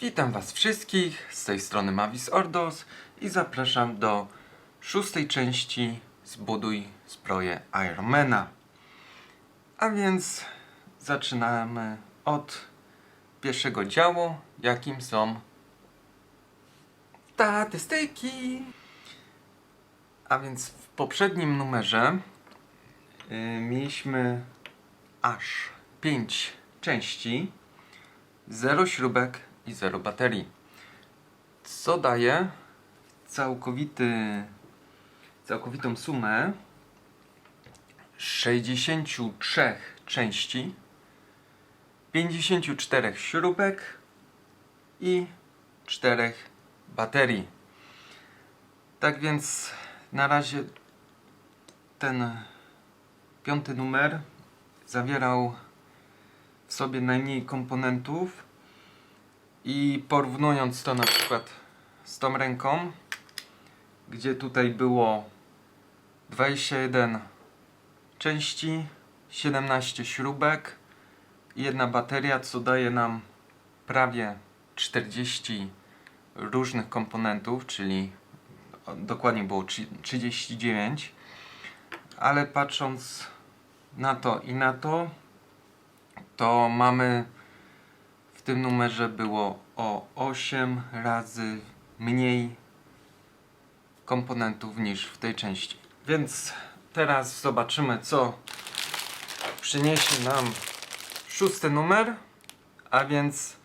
Witam Was wszystkich, z tej strony Mavis Ordos i zapraszam do szóstej części Zbuduj zbroję Ironmana. A więc zaczynamy od pierwszego działu, jakim są statystyki. A więc w poprzednim numerze y, mieliśmy aż 5 części, 0 śrubek i 0 baterii. Co daje całkowity, całkowitą sumę 63 części, 54 śrubek i 4 baterii. Tak więc na razie ten piąty numer zawierał w sobie najmniej komponentów i porównując to na przykład z tą ręką, gdzie tutaj było 21 części, 17 śrubek jedna bateria, co daje nam prawie 40 różnych komponentów, czyli dokładnie było 39, ale patrząc na to i na to, to mamy tym numerze było o 8 razy mniej komponentów niż w tej części. Więc teraz zobaczymy, co przyniesie nam szósty numer, a więc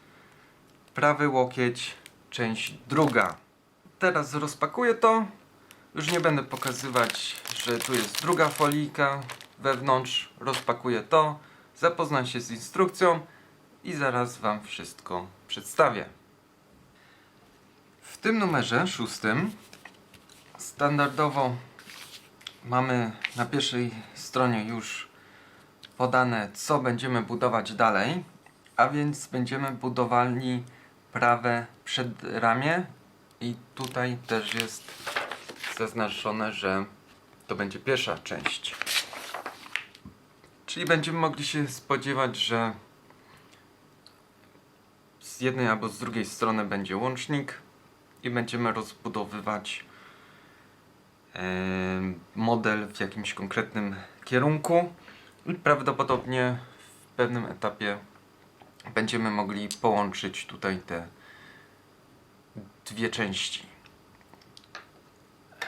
prawy łokieć, część druga. Teraz rozpakuję to. Już nie będę pokazywać, że tu jest druga folika wewnątrz. Rozpakuję to, zapoznam się z instrukcją i zaraz Wam wszystko przedstawię. W tym numerze szóstym standardowo mamy na pierwszej stronie już podane, co będziemy budować dalej, a więc będziemy budowali prawe przedramię i tutaj też jest zaznaczone, że to będzie pierwsza część. Czyli będziemy mogli się spodziewać, że z jednej albo z drugiej strony będzie łącznik i będziemy rozbudowywać model w jakimś konkretnym kierunku i prawdopodobnie w pewnym etapie będziemy mogli połączyć tutaj te dwie części.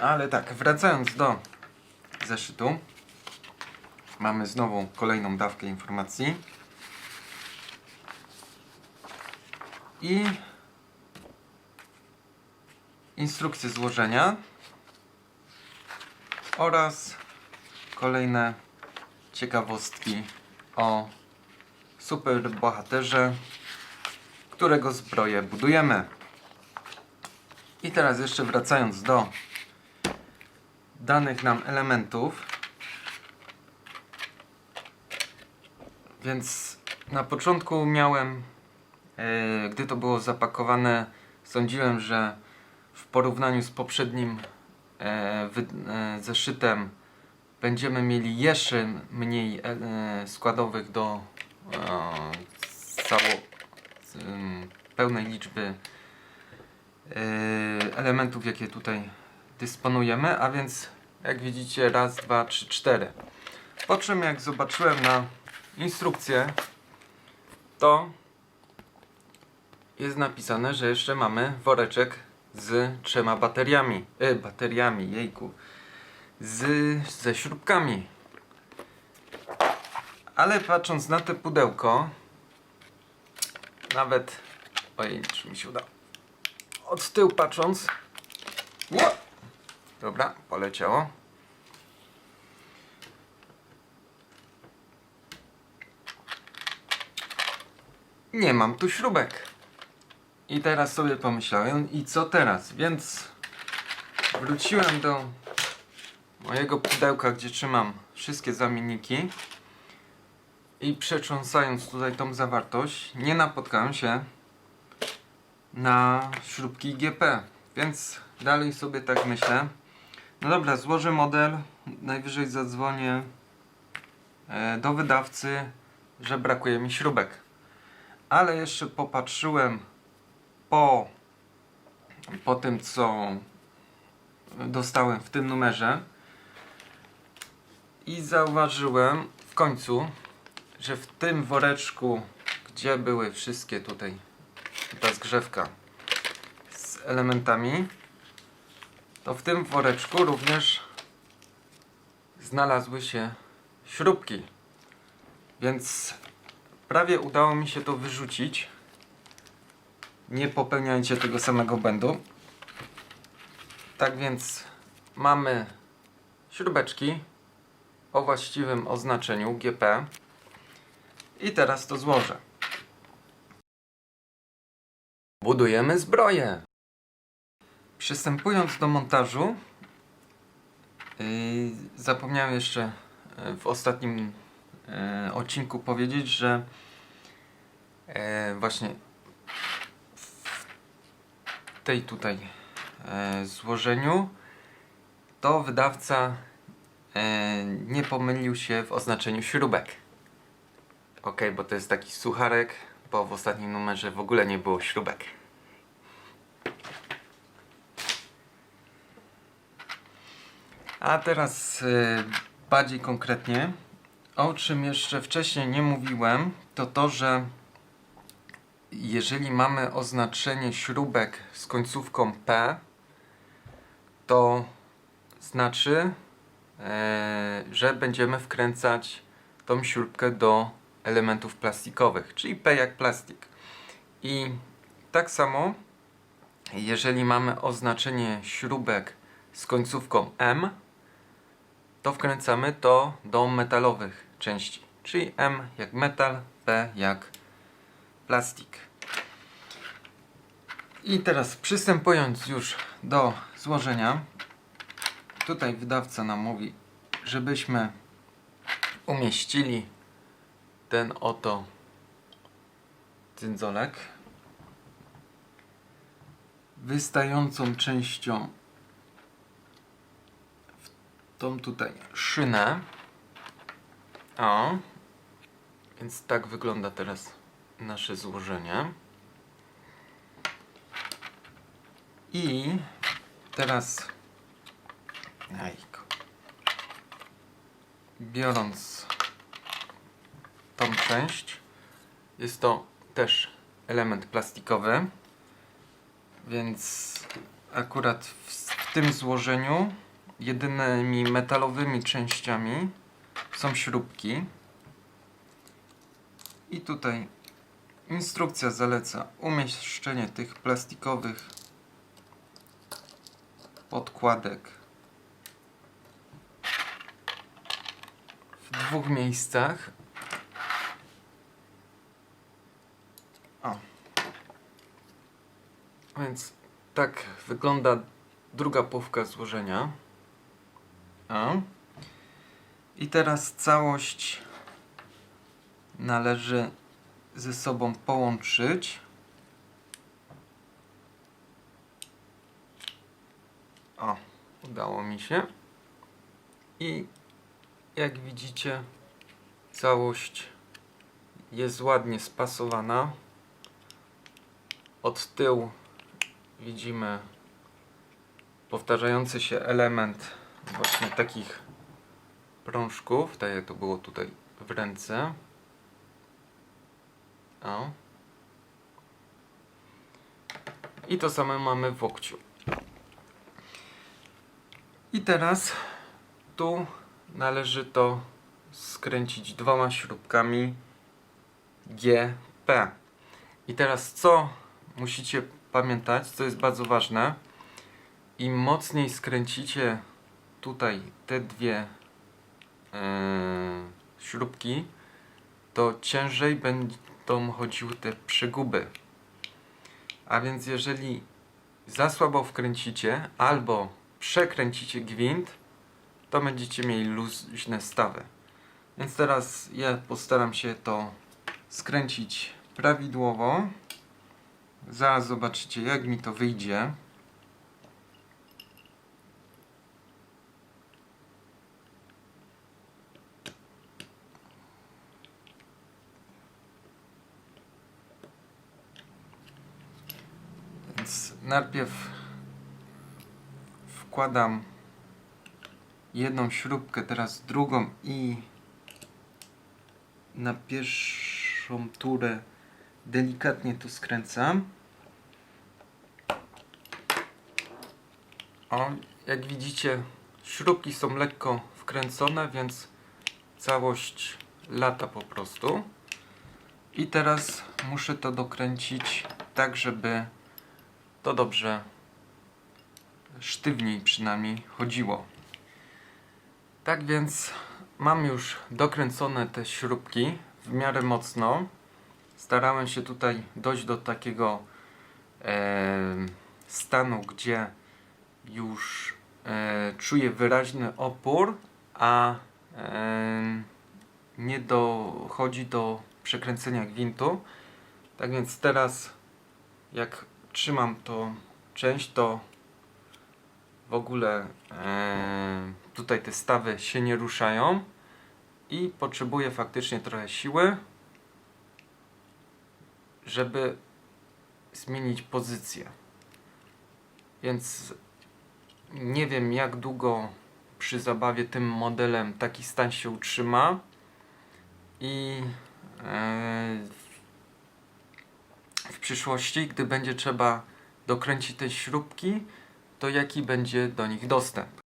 Ale tak, wracając do zeszytu, mamy znowu kolejną dawkę informacji. I instrukcję złożenia oraz kolejne ciekawostki o super bohaterze, którego zbroję budujemy. I teraz jeszcze wracając do danych nam elementów. Więc na początku miałem, gdy to było zapakowane, sądziłem, że w porównaniu z poprzednim e, e, zeszytem będziemy mieli jeszcze mniej e, e, składowych do e, cało, pełnej liczby e, elementów, jakie tutaj dysponujemy, a więc jak widzicie raz, dwa, trzy, cztery. Po czym jak zobaczyłem na instrukcję, to jest napisane, że jeszcze mamy woreczek z trzema bateriami. E, bateriami, jejku. Z, ze śrubkami. Ale patrząc na te pudełko, nawet. Ojej, czy mi się uda. Od tyłu patrząc. Ło! Dobra, poleciało. Nie mam tu śrubek. I teraz sobie pomyślałem, i co teraz? Więc wróciłem do mojego pudełka, gdzie trzymam wszystkie zamienniki. I przetrząsając tutaj tą zawartość, nie napotkałem się na śrubki GP. Więc dalej sobie tak myślę. No dobra, złożę model, najwyżej zadzwonię e, do wydawcy, że brakuje mi śrubek. Ale jeszcze popatrzyłem po, po tym, co dostałem w tym numerze i zauważyłem w końcu, że w tym woreczku, gdzie były wszystkie tutaj ta zgrzewka z elementami, to w tym woreczku również znalazły się śrubki. Więc prawie udało mi się to wyrzucić. Nie popełniajcie tego samego błędu. Tak więc mamy śrubeczki o właściwym oznaczeniu GP. I teraz to złożę. Budujemy zbroję. Przystępując do montażu, yy, zapomniałem jeszcze yy, w ostatnim yy, odcinku powiedzieć, że właśnie tej tutaj yy, złożeniu to wydawca yy, nie pomylił się w oznaczeniu śrubek. Ok, bo to jest taki sucharek, bo w ostatnim numerze w ogóle nie było śrubek. A teraz y, bardziej konkretnie, o czym jeszcze wcześniej nie mówiłem, to to, że jeżeli mamy oznaczenie śrubek z końcówką P, to znaczy, e, że będziemy wkręcać tą śrubkę do elementów plastikowych, czyli P jak plastik. I tak samo, jeżeli mamy oznaczenie śrubek z końcówką M, to wkręcamy to do metalowych części, czyli M jak metal, P jak plastik. I teraz przystępując już do złożenia, tutaj wydawca nam mówi, żebyśmy umieścili ten oto cyndzelek wystającą częścią w tą tutaj szynę. O, więc tak wygląda teraz nasze złożenie. I teraz jajko. Biorąc tą część, jest to też element plastikowy, więc akurat w, w tym złożeniu jedynymi metalowymi częściami są śrubki. I tutaj instrukcja zaleca umieszczenie tych plastikowych podkładek w dwóch miejscach. O. Więc tak wygląda druga połówka złożenia. O. I teraz całość należy ze sobą połączyć. O, udało mi się. I jak widzicie, całość jest ładnie spasowana. Od tyłu widzimy powtarzający się element właśnie takich prążków, tak jak to było tutaj w ręce. O. I to samo mamy w łokciu. I teraz tu należy to skręcić dwoma śrubkami GP. I teraz co musicie pamiętać, co jest bardzo ważne, im mocniej skręcicie tutaj te dwie yy, śrubki, to ciężej będą chodziły te przyguby. A więc jeżeli za słabo wkręcicie albo przekręcicie gwint, to będziecie mieli luźne stawy. Więc teraz ja postaram się to skręcić prawidłowo. Zaraz zobaczycie jak mi to wyjdzie. Więc najpierw wkładam jedną śrubkę, teraz drugą i na pierwszą turę delikatnie to skręcam. O, jak widzicie, śrubki są lekko wkręcone, więc całość lata po prostu. I teraz muszę to dokręcić tak, żeby to dobrze sztywniej przynajmniej chodziło. Tak więc mam już dokręcone te śrubki w miarę mocno. Starałem się tutaj dojść do takiego e, stanu, gdzie już e, czuję wyraźny opór, a e, nie dochodzi do przekręcenia gwintu. Tak więc teraz jak trzymam tą część, to w ogóle e, tutaj te stawy się nie ruszają i potrzebuję faktycznie trochę siły, żeby zmienić pozycję. Więc nie wiem jak długo przy zabawie tym modelem taki stan się utrzyma i e, w przyszłości, gdy będzie trzeba dokręcić te śrubki, to jaki będzie do nich dostęp.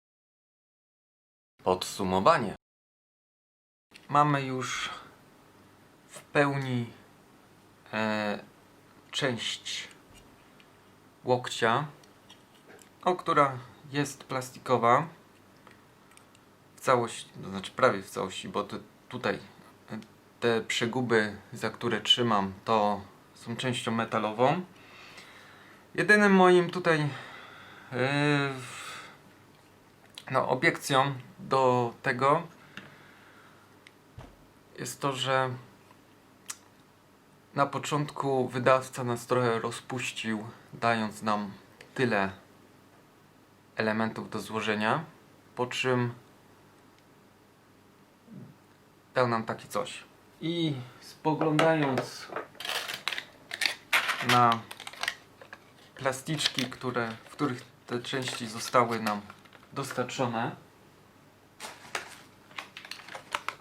Podsumowanie. Mamy już w pełni e, część łokcia, o, która jest plastikowa w całości, to znaczy prawie w całości, bo tutaj e, te przeguby, za które trzymam, to są częścią metalową. Jedynym moim tutaj yy, no, obiekcją do tego jest to, że na początku wydawca nas trochę rozpuścił, dając nam tyle elementów do złożenia, po czym dał nam takie coś. I spoglądając na plasticzki, które, w których te części zostały nam dostarczone.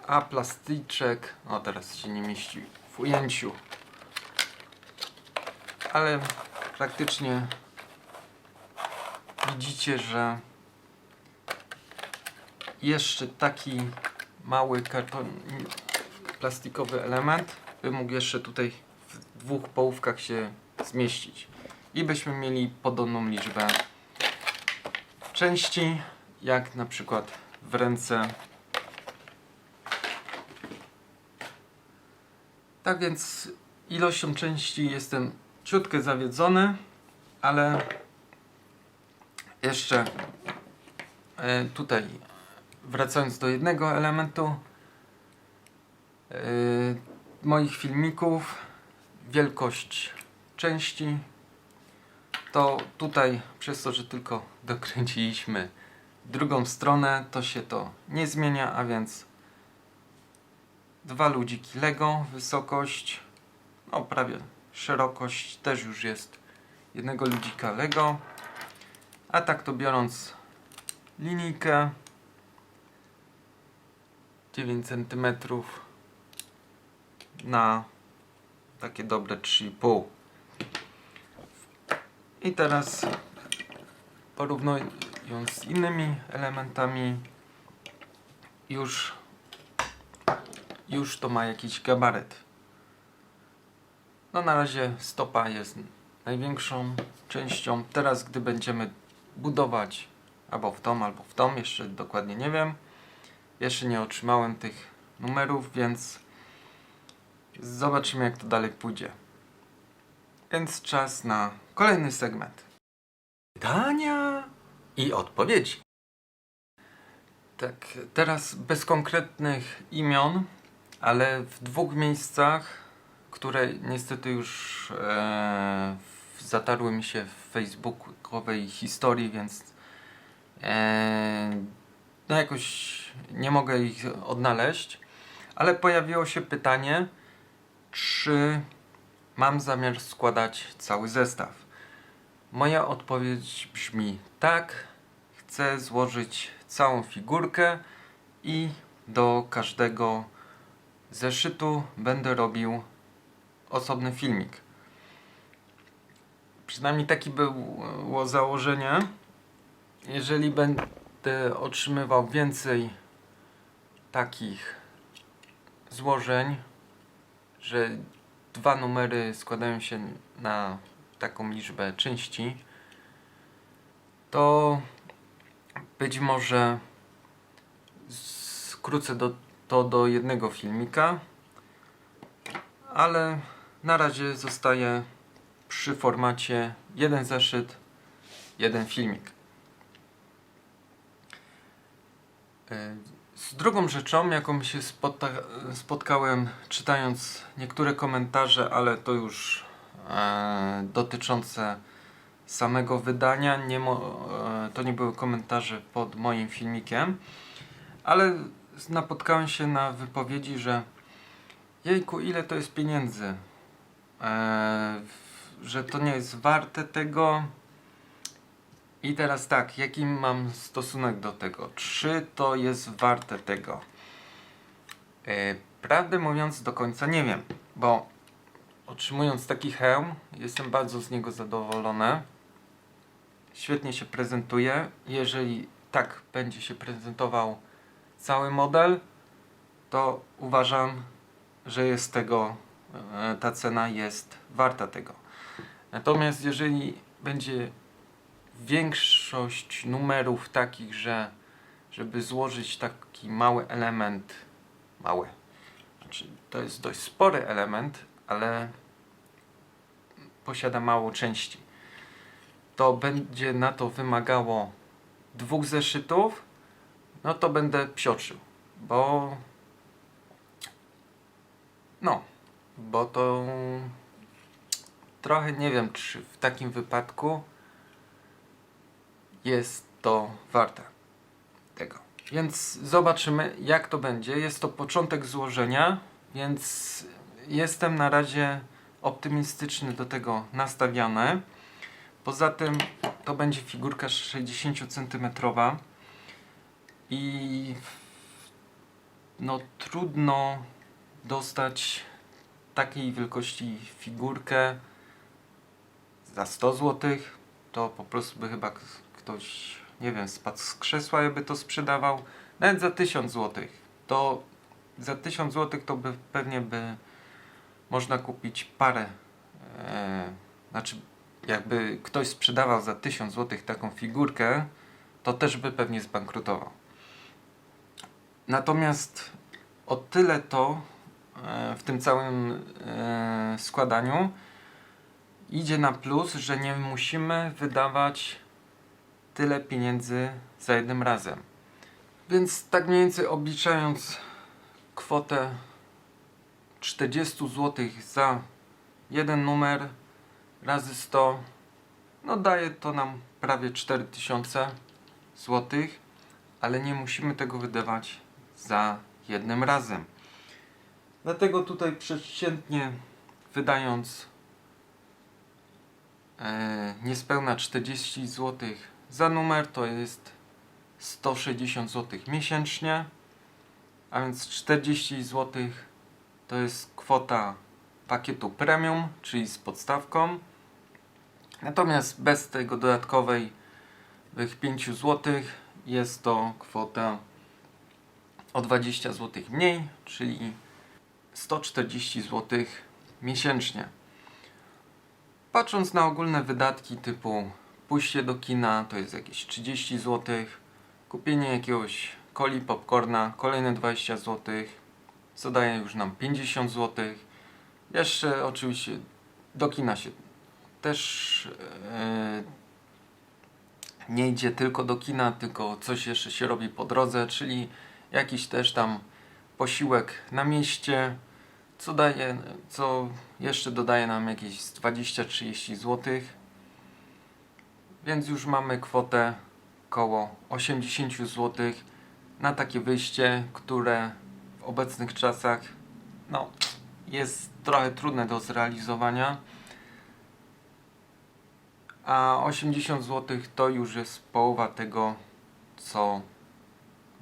A plastyczek, o teraz się nie mieści w ujęciu, ale praktycznie widzicie, że jeszcze taki mały karton, plastikowy element by mógł jeszcze tutaj w dwóch połówkach się zmieścić. I byśmy mieli podobną liczbę części, jak na przykład w ręce. Tak więc ilością części jestem ciutkę zawiedzony, ale jeszcze e, tutaj wracając do jednego elementu e, moich filmików wielkość części to tutaj przez to, że tylko dokręciliśmy drugą stronę to się to nie zmienia, a więc dwa ludziki Lego, wysokość no prawie szerokość też już jest jednego ludzika Lego. A tak to biorąc linijkę 9 cm na takie dobre 3,5 i teraz porównując z innymi elementami już już to ma jakiś gabaryt. No na razie stopa jest największą częścią. Teraz gdy będziemy budować albo w tom, albo w tom, jeszcze dokładnie nie wiem. Jeszcze nie otrzymałem tych numerów, więc Zobaczymy jak to dalej pójdzie. Więc czas na kolejny segment. Pytania i odpowiedzi. Tak, teraz bez konkretnych imion, ale w dwóch miejscach, które niestety już e, zatarły mi się w facebookowej historii, więc e, no jakoś nie mogę ich odnaleźć, ale pojawiło się pytanie, czy mam zamiar składać cały zestaw. Moja odpowiedź brzmi tak. Chcę złożyć całą figurkę i do każdego zeszytu będę robił osobny filmik. Przynajmniej taki było założenie. Jeżeli będę otrzymywał więcej takich złożeń, że dwa numery składają się na taką liczbę części, to być może skrócę do, to do jednego filmika, ale na razie zostaje przy formacie jeden zeszyt, jeden filmik. Z drugą rzeczą, jaką się spotka- spotkałem czytając niektóre komentarze, ale to już e, dotyczące samego wydania, nie e, to nie były komentarze pod moim filmikiem, ale napotkałem się na wypowiedzi, że jejku, ile to jest pieniędzy, e, że to nie jest warte tego. I teraz tak, jaki mam stosunek do tego? Czy to jest warte tego? E, prawdę mówiąc, do końca nie wiem, bo otrzymując taki hełm, jestem bardzo z niego zadowolony. Świetnie się prezentuje. Jeżeli tak będzie się prezentował cały model, to uważam, że jest tego, e, ta cena jest warta tego. Natomiast jeżeli będzie większość numerów takich, że żeby złożyć taki mały element, mały, znaczy to jest dość spory element, ale posiada mało części, to będzie na to wymagało dwóch zeszytów, no to będę psioczył, bo no, bo to trochę nie wiem, czy w takim wypadku jest to warte tego. Więc zobaczymy, jak to będzie. Jest to początek złożenia, więc jestem na razie optymistyczny do tego nastawiony. Poza tym to będzie figurka 60 cm i no trudno dostać takiej wielkości figurkę za 100 zł. To po prostu by chyba ktoś, nie wiem, spadł z krzesła i to sprzedawał. Nawet za 1000 zł. To za 1000 zł to by pewnie by można kupić parę. E, znaczy, jakby ktoś sprzedawał za 1000 zł taką figurkę, to też by pewnie zbankrutował. Natomiast o tyle to e, w tym całym e, składaniu idzie na plus, że nie musimy wydawać tyle pieniędzy za jednym razem. Więc tak mniej więcej obliczając kwotę 40 zł za jeden numer razy 100, no daje to nam prawie 4000 zł, ale nie musimy tego wydawać za jednym razem. Dlatego tutaj przeciętnie wydając e, niespełna 40 zł za numer to jest 160 zł miesięcznie, a więc 40 zł to jest kwota pakietu premium, czyli z podstawką. Natomiast bez tego dodatkowej tych 5 zł jest to kwota o 20 zł mniej, czyli 140 zł miesięcznie. Patrząc na ogólne wydatki typu pójście do kina to jest jakieś 30 zł, kupienie jakiegoś coli popcorna kolejne 20 zł, co daje już nam 50 zł. Jeszcze oczywiście do kina się też e, nie idzie tylko do kina, tylko coś jeszcze się robi po drodze, czyli jakiś też tam posiłek na mieście, co daje, co jeszcze dodaje nam jakieś z 20-30 zł. Więc już mamy kwotę koło 80 zł na takie wyjście, które w obecnych czasach no, jest trochę trudne do zrealizowania. a 80 zł to już jest połowa tego, co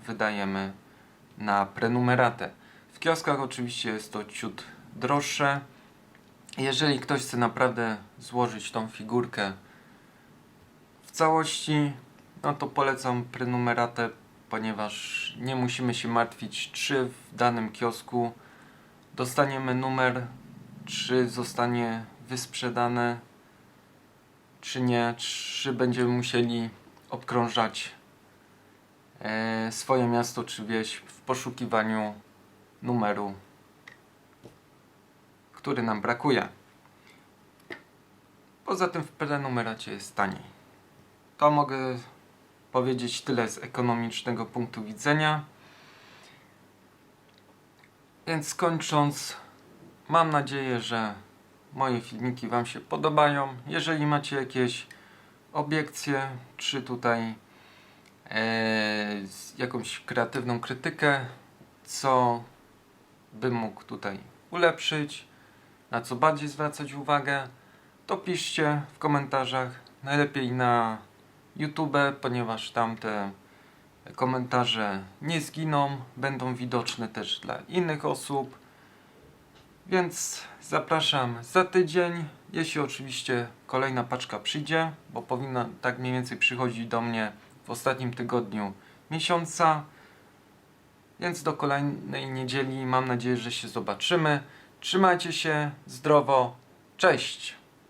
wydajemy na prenumeratę. W kioskach oczywiście jest to ciut droższe. Jeżeli ktoś chce naprawdę złożyć tą figurkę całości, no to polecam prenumeratę, ponieważ nie musimy się martwić, czy w danym kiosku dostaniemy numer, czy zostanie wysprzedane, czy nie, czy będziemy musieli obkrążać e, swoje miasto czy wieś w poszukiwaniu numeru, który nam brakuje. Poza tym w prenumeracie jest taniej. To mogę powiedzieć tyle z ekonomicznego punktu widzenia. Więc kończąc, mam nadzieję, że moje filmiki Wam się podobają. Jeżeli macie jakieś obiekcje, czy tutaj e, jakąś kreatywną krytykę, co bym mógł tutaj ulepszyć, na co bardziej zwracać uwagę, to piszcie w komentarzach. Najlepiej na YouTube, ponieważ tam te komentarze nie zginą, będą widoczne też dla innych osób. Więc zapraszam za tydzień, jeśli oczywiście kolejna paczka przyjdzie, bo powinna tak mniej więcej przychodzić do mnie w ostatnim tygodniu miesiąca. Więc do kolejnej niedzieli mam nadzieję, że się zobaczymy. Trzymajcie się zdrowo. Cześć!